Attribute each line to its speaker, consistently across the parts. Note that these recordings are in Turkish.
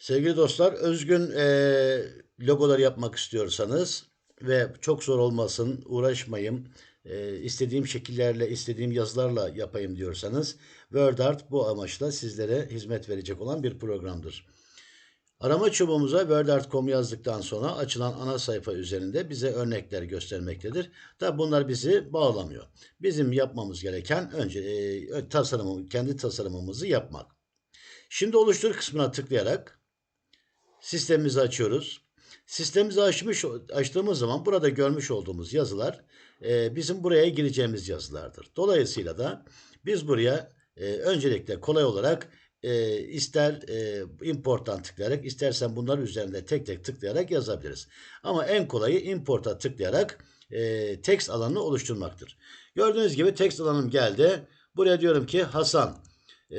Speaker 1: Sevgili dostlar, özgün eee logolar yapmak istiyorsanız ve çok zor olmasın, uğraşmayayım, eee, istediğim şekillerle, istediğim yazılarla yapayım diyorsanız, WordArt bu amaçla sizlere hizmet verecek olan bir programdır. Arama çubuğumuza wordart.com yazdıktan sonra açılan ana sayfa üzerinde bize örnekler göstermektedir. Tabi bunlar bizi bağlamıyor. Bizim yapmamız gereken önce eee tasarımı, kendi tasarımımızı yapmak. Şimdi oluştur kısmına tıklayarak sistemimizi açıyoruz. Sistemimizi açmış, açtığımız zaman burada görmüş olduğumuz yazılar e, bizim buraya gireceğimiz yazılardır. Dolayısıyla da biz buraya e, öncelikle kolay olarak e, ister e, importtan tıklayarak istersen bunlar üzerinde tek tek tıklayarak yazabiliriz. Ama en kolayı importa tıklayarak e, text alanını oluşturmaktır. Gördüğünüz gibi text alanım geldi. Buraya diyorum ki Hasan, e,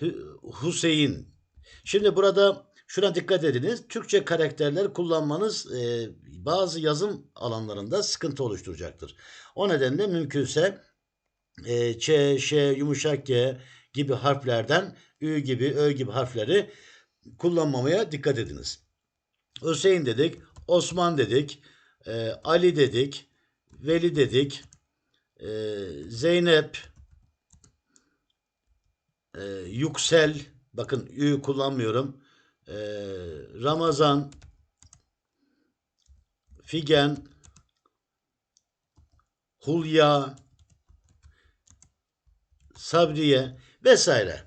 Speaker 1: Hü- Hüseyin. Şimdi burada şuna dikkat ediniz. Türkçe karakterler kullanmanız e, bazı yazım alanlarında sıkıntı oluşturacaktır. O nedenle mümkünse e, Ç, Ş, yumuşak G gibi harflerden Ü gibi, Ö gibi harfleri kullanmamaya dikkat ediniz. Hüseyin dedik, Osman dedik, e, Ali dedik, Veli dedik, e, Zeynep, e, Yüksel, bakın Ü kullanmıyorum, e, Ramazan, Figen, Hulya, Sabriye vesaire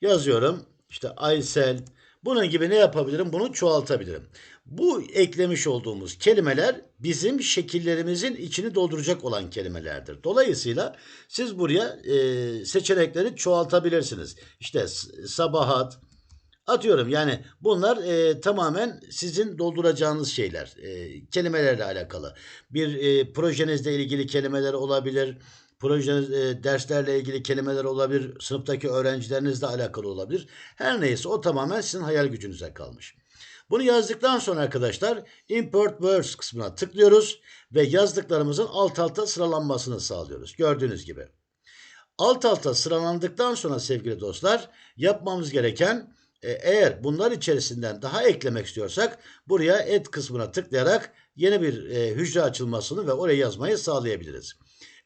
Speaker 1: yazıyorum. İşte Aysel. Bunun gibi ne yapabilirim? Bunu çoğaltabilirim. Bu eklemiş olduğumuz kelimeler bizim şekillerimizin içini dolduracak olan kelimelerdir. Dolayısıyla siz buraya e, seçenekleri çoğaltabilirsiniz. İşte sabahat, Atıyorum yani bunlar e, tamamen sizin dolduracağınız şeyler. E, kelimelerle alakalı. Bir e, projenizle ilgili kelimeler olabilir. Projeniz, e, derslerle ilgili kelimeler olabilir. Sınıftaki öğrencilerinizle alakalı olabilir. Her neyse o tamamen sizin hayal gücünüze kalmış. Bunu yazdıktan sonra arkadaşlar import words kısmına tıklıyoruz ve yazdıklarımızın alt alta sıralanmasını sağlıyoruz. Gördüğünüz gibi. Alt alta sıralandıktan sonra sevgili dostlar yapmamız gereken eğer bunlar içerisinden daha eklemek istiyorsak buraya et kısmına tıklayarak yeni bir e, hücre açılmasını ve oraya yazmayı sağlayabiliriz.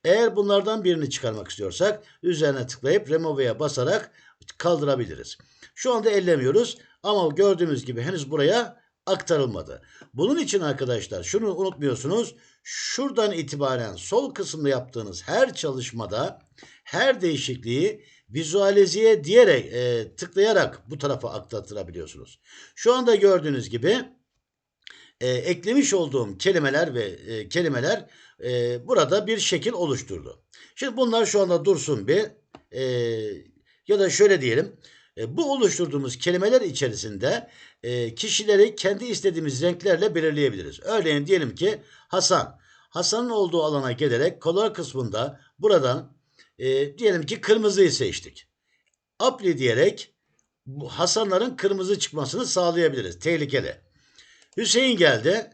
Speaker 1: Eğer bunlardan birini çıkarmak istiyorsak üzerine tıklayıp remove'ye basarak kaldırabiliriz. Şu anda ellemiyoruz ama gördüğümüz gibi henüz buraya aktarılmadı. Bunun için arkadaşlar şunu unutmuyorsunuz. Şuradan itibaren sol kısımda yaptığınız her çalışmada her değişikliği vizualize diyerek e, tıklayarak bu tarafa aktartırabiliyorsunuz. Şu anda gördüğünüz gibi e, eklemiş olduğum kelimeler ve e, kelimeler e, burada bir şekil oluşturdu. Şimdi bunlar şu anda dursun bir e, ya da şöyle diyelim. E, bu oluşturduğumuz kelimeler içerisinde e, kişileri kendi istediğimiz renklerle belirleyebiliriz. Örneğin diyelim ki Hasan. Hasan'ın olduğu alana gelerek color kısmında buradan e, diyelim ki kırmızıyı seçtik. Apply diyerek bu Hasanların kırmızı çıkmasını sağlayabiliriz. Tehlikeli. Hüseyin geldi.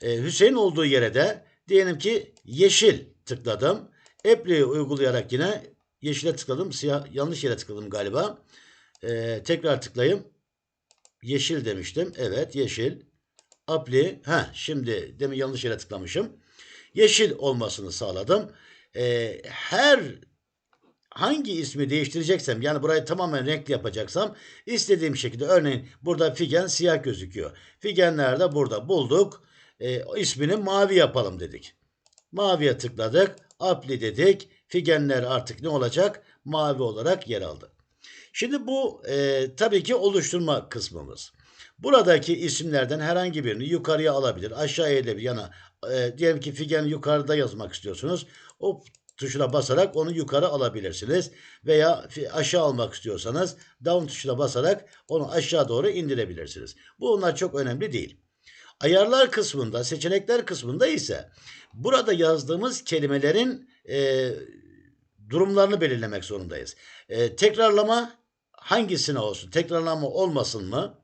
Speaker 1: Ee, Hüseyin olduğu yere de diyelim ki yeşil tıkladım. Apply'i uygulayarak yine yeşile tıkladım. Siyah yanlış yere tıkladım galiba. Ee, tekrar tıklayayım. Yeşil demiştim. Evet yeşil. Apply. Ha şimdi demin yanlış yere tıklamışım. Yeşil olmasını sağladım. Ee, her hangi ismi değiştireceksem yani burayı tamamen renkli yapacaksam istediğim şekilde örneğin burada figen siyah gözüküyor. Figenler de burada bulduk. E, ismini mavi yapalım dedik. Maviye tıkladık. Apply dedik. Figenler artık ne olacak? Mavi olarak yer aldı. Şimdi bu e, tabii ki oluşturma kısmımız. Buradaki isimlerden herhangi birini yukarıya alabilir, aşağıya edebilir. Yani e, diyelim ki figen yukarıda yazmak istiyorsunuz. O tuşuna basarak onu yukarı alabilirsiniz. Veya aşağı almak istiyorsanız down tuşuna basarak onu aşağı doğru indirebilirsiniz. Bunlar çok önemli değil. Ayarlar kısmında, seçenekler kısmında ise burada yazdığımız kelimelerin e, durumlarını belirlemek zorundayız. E, tekrarlama hangisine olsun? Tekrarlama olmasın mı?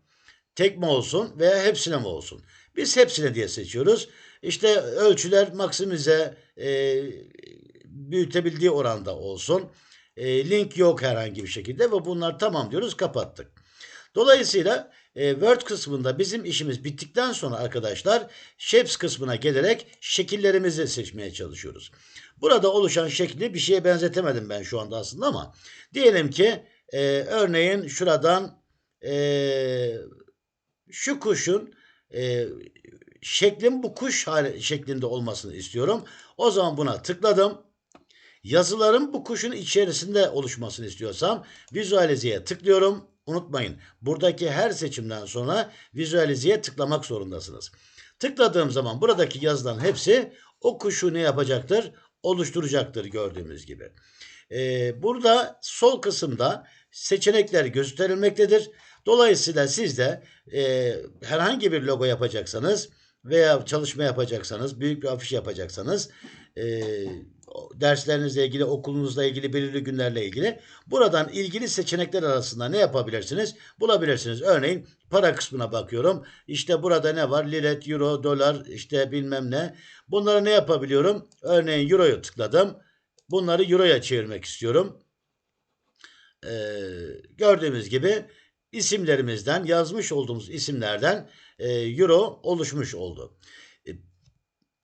Speaker 1: Tek mi olsun veya hepsine mi olsun? Biz hepsine diye seçiyoruz. İşte ölçüler maksimize e, büyütebildiği oranda olsun. E, link yok herhangi bir şekilde ve bunlar tamam diyoruz kapattık. Dolayısıyla e, Word kısmında bizim işimiz bittikten sonra arkadaşlar Shapes kısmına gelerek şekillerimizi seçmeye çalışıyoruz. Burada oluşan şekli bir şeye benzetemedim ben şu anda aslında ama diyelim ki e, örneğin şuradan e, şu kuşun e, şeklin bu kuş hali, şeklinde olmasını istiyorum. O zaman buna tıkladım. Yazıların bu kuşun içerisinde oluşmasını istiyorsam vizualizeye tıklıyorum. Unutmayın buradaki her seçimden sonra vizualizeye tıklamak zorundasınız. Tıkladığım zaman buradaki yazıların hepsi o kuşu ne yapacaktır? Oluşturacaktır gördüğümüz gibi. Ee, burada sol kısımda seçenekler gösterilmektedir. Dolayısıyla siz de e, herhangi bir logo yapacaksanız veya çalışma yapacaksanız, büyük bir afiş yapacaksanız, e, derslerinizle ilgili, okulunuzla ilgili, belirli günlerle ilgili buradan ilgili seçenekler arasında ne yapabilirsiniz? Bulabilirsiniz. Örneğin para kısmına bakıyorum. İşte burada ne var? Liret, euro, dolar, işte bilmem ne. Bunları ne yapabiliyorum? Örneğin euroyu tıkladım. Bunları euroya çevirmek istiyorum. Ee, gördüğümüz gibi isimlerimizden, yazmış olduğumuz isimlerden e, euro oluşmuş oldu.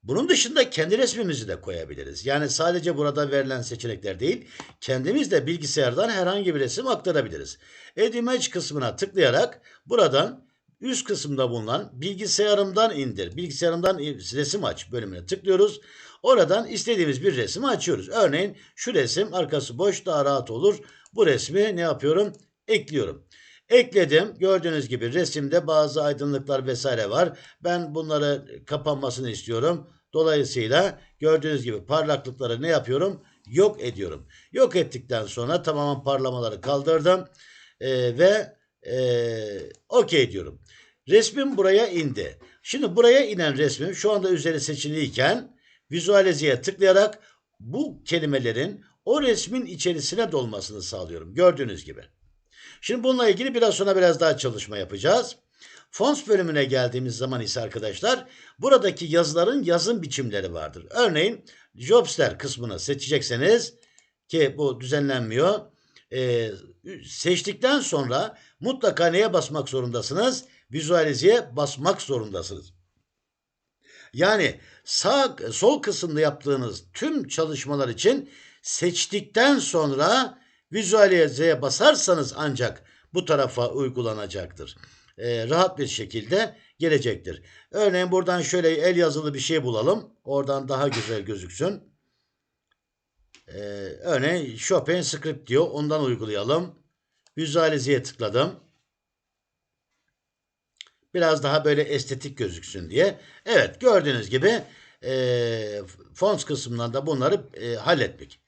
Speaker 1: Bunun dışında kendi resmimizi de koyabiliriz. Yani sadece burada verilen seçenekler değil, kendimiz de bilgisayardan herhangi bir resim aktarabiliriz. Add Image kısmına tıklayarak buradan üst kısımda bulunan bilgisayarımdan indir, bilgisayarımdan resim aç bölümüne tıklıyoruz. Oradan istediğimiz bir resmi açıyoruz. Örneğin şu resim arkası boş daha rahat olur. Bu resmi ne yapıyorum? Ekliyorum. Ekledim. Gördüğünüz gibi resimde bazı aydınlıklar vesaire var. Ben bunları kapanmasını istiyorum. Dolayısıyla gördüğünüz gibi parlaklıkları ne yapıyorum? Yok ediyorum. Yok ettikten sonra tamamen parlamaları kaldırdım. Ee, ve e, OK diyorum. Resmim buraya indi. Şimdi buraya inen resmim şu anda üzeri seçiliyken vizualizeye tıklayarak bu kelimelerin o resmin içerisine dolmasını sağlıyorum. Gördüğünüz gibi. Şimdi bununla ilgili biraz sonra biraz daha çalışma yapacağız. Fonts bölümüne geldiğimiz zaman ise arkadaşlar buradaki yazıların yazım biçimleri vardır. Örneğin Jobster kısmını seçecekseniz ki bu düzenlenmiyor. Ee, seçtikten sonra mutlaka neye basmak zorundasınız? Vizualizeye basmak zorundasınız. Yani sağ sol kısımda yaptığınız tüm çalışmalar için seçtikten sonra Visualize'ye basarsanız ancak bu tarafa uygulanacaktır. Ee, rahat bir şekilde gelecektir. Örneğin buradan şöyle el yazılı bir şey bulalım. Oradan daha güzel gözüksün. Ee, örneğin Chopin script diyor. Ondan uygulayalım. Visualize'ye tıkladım. Biraz daha böyle estetik gözüksün diye. Evet gördüğünüz gibi e, fonts kısmından da bunları e, hallettik.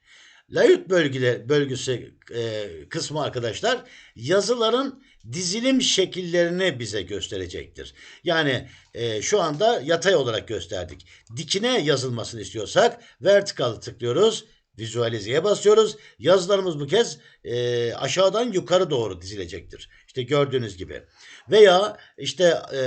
Speaker 1: Layout bölgede, bölgesi e, kısmı arkadaşlar yazıların dizilim şekillerini bize gösterecektir. Yani e, şu anda yatay olarak gösterdik. Dikine yazılmasını istiyorsak vertikal'ı tıklıyoruz. Vizualizeye basıyoruz. Yazılarımız bu kez e, aşağıdan yukarı doğru dizilecektir. İşte gördüğünüz gibi. Veya işte e,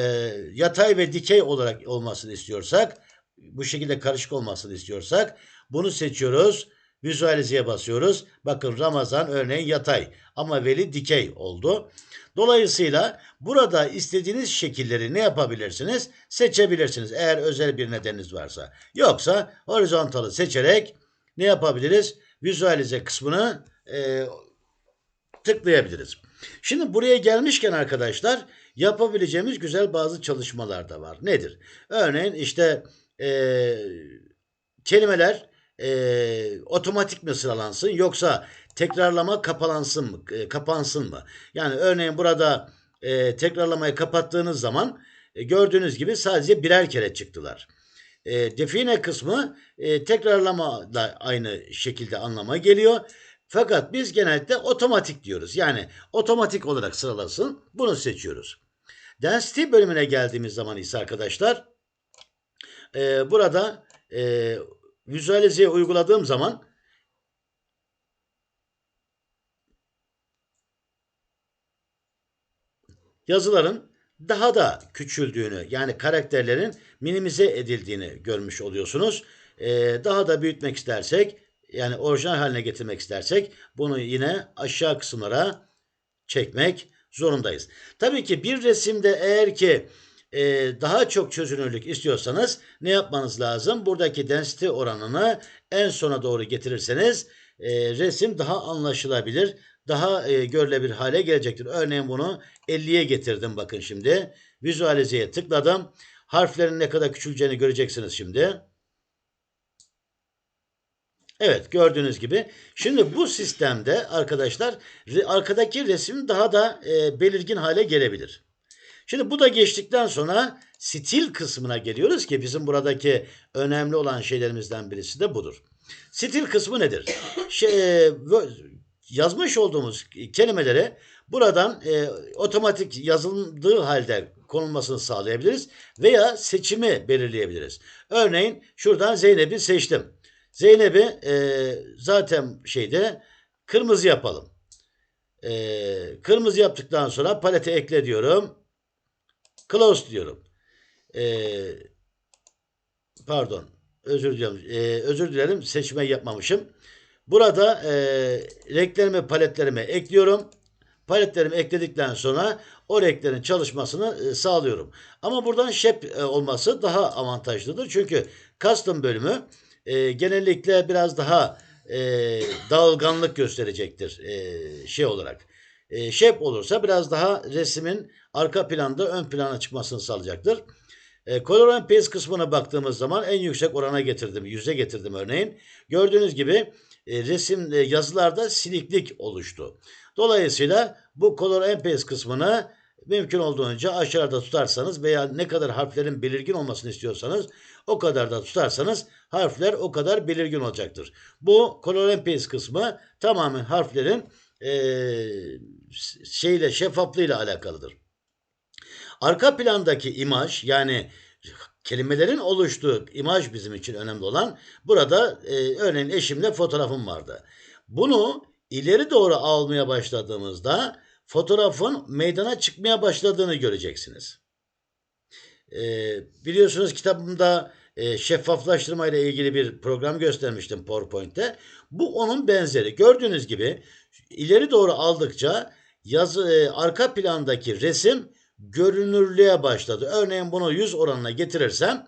Speaker 1: yatay ve dikey olarak olmasını istiyorsak, bu şekilde karışık olmasını istiyorsak bunu seçiyoruz Visualize'ye basıyoruz. Bakın Ramazan örneğin yatay ama veli dikey oldu. Dolayısıyla burada istediğiniz şekilleri ne yapabilirsiniz? Seçebilirsiniz eğer özel bir nedeniniz varsa. Yoksa horizontalı seçerek ne yapabiliriz? Visualize kısmını e, tıklayabiliriz. Şimdi buraya gelmişken arkadaşlar yapabileceğimiz güzel bazı çalışmalar da var. Nedir? Örneğin işte e, kelimeler e, otomatik mi sıralansın yoksa tekrarlama kapalansın mı, e, kapansın mı? Yani örneğin burada e, tekrarlamayı kapattığınız zaman e, gördüğünüz gibi sadece birer kere çıktılar. E, define kısmı e, tekrarlama da aynı şekilde anlama geliyor. Fakat biz genellikle otomatik diyoruz. Yani otomatik olarak sıralasın. Bunu seçiyoruz. Density bölümüne geldiğimiz zaman ise arkadaşlar e, burada e, Visualize'ye uyguladığım zaman yazıların daha da küçüldüğünü yani karakterlerin minimize edildiğini görmüş oluyorsunuz. Ee, daha da büyütmek istersek yani orijinal haline getirmek istersek bunu yine aşağı kısımlara çekmek zorundayız. Tabii ki bir resimde eğer ki e, daha çok çözünürlük istiyorsanız ne yapmanız lazım? Buradaki density oranını en sona doğru getirirseniz e, resim daha anlaşılabilir, daha e, görülebilir hale gelecektir. Örneğin bunu 50'ye getirdim bakın şimdi. Visualize'ye tıkladım. Harflerin ne kadar küçüleceğini göreceksiniz şimdi. Evet gördüğünüz gibi. Şimdi bu sistemde arkadaşlar arkadaki resim daha da e, belirgin hale gelebilir. Şimdi bu da geçtikten sonra stil kısmına geliyoruz ki bizim buradaki önemli olan şeylerimizden birisi de budur. Stil kısmı nedir? Şey, yazmış olduğumuz kelimeleri buradan e, otomatik yazıldığı halde konulmasını sağlayabiliriz veya seçimi belirleyebiliriz. Örneğin şuradan Zeynep'i seçtim. Zeynep'i e, zaten şeyde kırmızı yapalım. E, kırmızı yaptıktan sonra palete ekle diyorum. Close diyorum. E, pardon. Özür dilerim. E, özür dilerim. Seçme yapmamışım. Burada e, renklerimi paletlerime ekliyorum. Paletlerimi ekledikten sonra o renklerin çalışmasını e, sağlıyorum. Ama buradan shape e, olması daha avantajlıdır. Çünkü custom bölümü e, genellikle biraz daha e, dağılganlık gösterecektir e, şey olarak. E, shape olursa biraz daha resmin arka planda ön plana çıkmasını sağlayacaktır. E, Color and Paste kısmına baktığımız zaman en yüksek orana getirdim. Yüze getirdim örneğin. Gördüğünüz gibi e, resim e, yazılarda siliklik oluştu. Dolayısıyla bu Color and Paste kısmını mümkün olduğunca aşağıda tutarsanız veya ne kadar harflerin belirgin olmasını istiyorsanız o kadar da tutarsanız harfler o kadar belirgin olacaktır. Bu Color and Paste kısmı tamamen harflerin e, şeyle şeffaflığıyla alakalıdır. Arka plandaki imaj yani kelimelerin oluştuğu imaj bizim için önemli olan. Burada e, örneğin eşimle fotoğrafım vardı. Bunu ileri doğru almaya başladığımızda fotoğrafın meydana çıkmaya başladığını göreceksiniz. E, biliyorsunuz kitabımda e, şeffaflaştırma ile ilgili bir program göstermiştim PowerPoint'te. Bu onun benzeri. Gördüğünüz gibi ileri doğru aldıkça yazı e, arka plandaki resim görünürlüğe başladı. Örneğin bunu 100 oranına getirirsem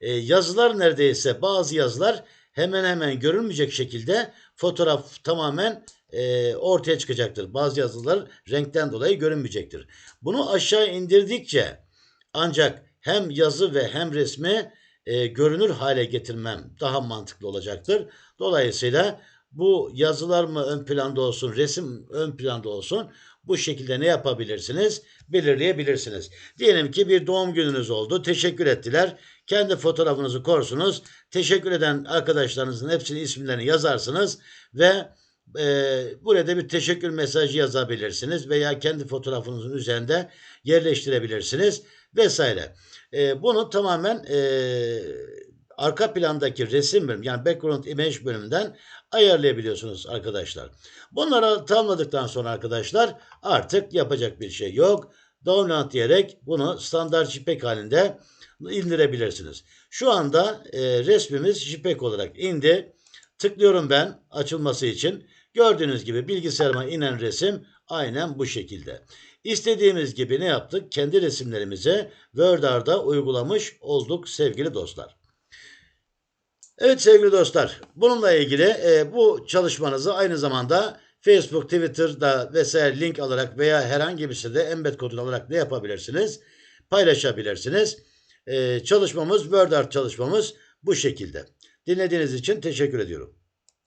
Speaker 1: e, yazılar neredeyse bazı yazılar hemen hemen görünmeyecek şekilde fotoğraf tamamen e, ortaya çıkacaktır. Bazı yazılar renkten dolayı görünmeyecektir. Bunu aşağı indirdikçe ancak hem yazı ve hem resmi e, görünür hale getirmem daha mantıklı olacaktır. Dolayısıyla bu yazılar mı ön planda olsun, resim ön planda olsun bu şekilde ne yapabilirsiniz? Belirleyebilirsiniz. Diyelim ki bir doğum gününüz oldu. Teşekkür ettiler. Kendi fotoğrafınızı korsunuz. Teşekkür eden arkadaşlarınızın hepsinin isimlerini yazarsınız ve e, burada bir teşekkür mesajı yazabilirsiniz veya kendi fotoğrafınızın üzerinde yerleştirebilirsiniz vesaire. E, bunu tamamen e, arka plandaki resim bölüm yani background image bölümünden ayarlayabiliyorsunuz arkadaşlar. Bunları tamamladıktan sonra arkadaşlar artık yapacak bir şey yok. Download diyerek bunu standart JPEG halinde indirebilirsiniz. Şu anda e, resmimiz JPEG olarak indi. Tıklıyorum ben açılması için. Gördüğünüz gibi bilgisayarıma inen resim aynen bu şekilde. İstediğimiz gibi ne yaptık? Kendi resimlerimizi WordArt'a uygulamış olduk sevgili dostlar. Evet sevgili dostlar, bununla ilgili e, bu çalışmanızı aynı zamanda Facebook, Twitter'da vesaire link alarak veya herhangi bir sitede embed kodunu alarak ne yapabilirsiniz? Paylaşabilirsiniz. E, çalışmamız, WordArt çalışmamız bu şekilde. Dinlediğiniz için teşekkür ediyorum.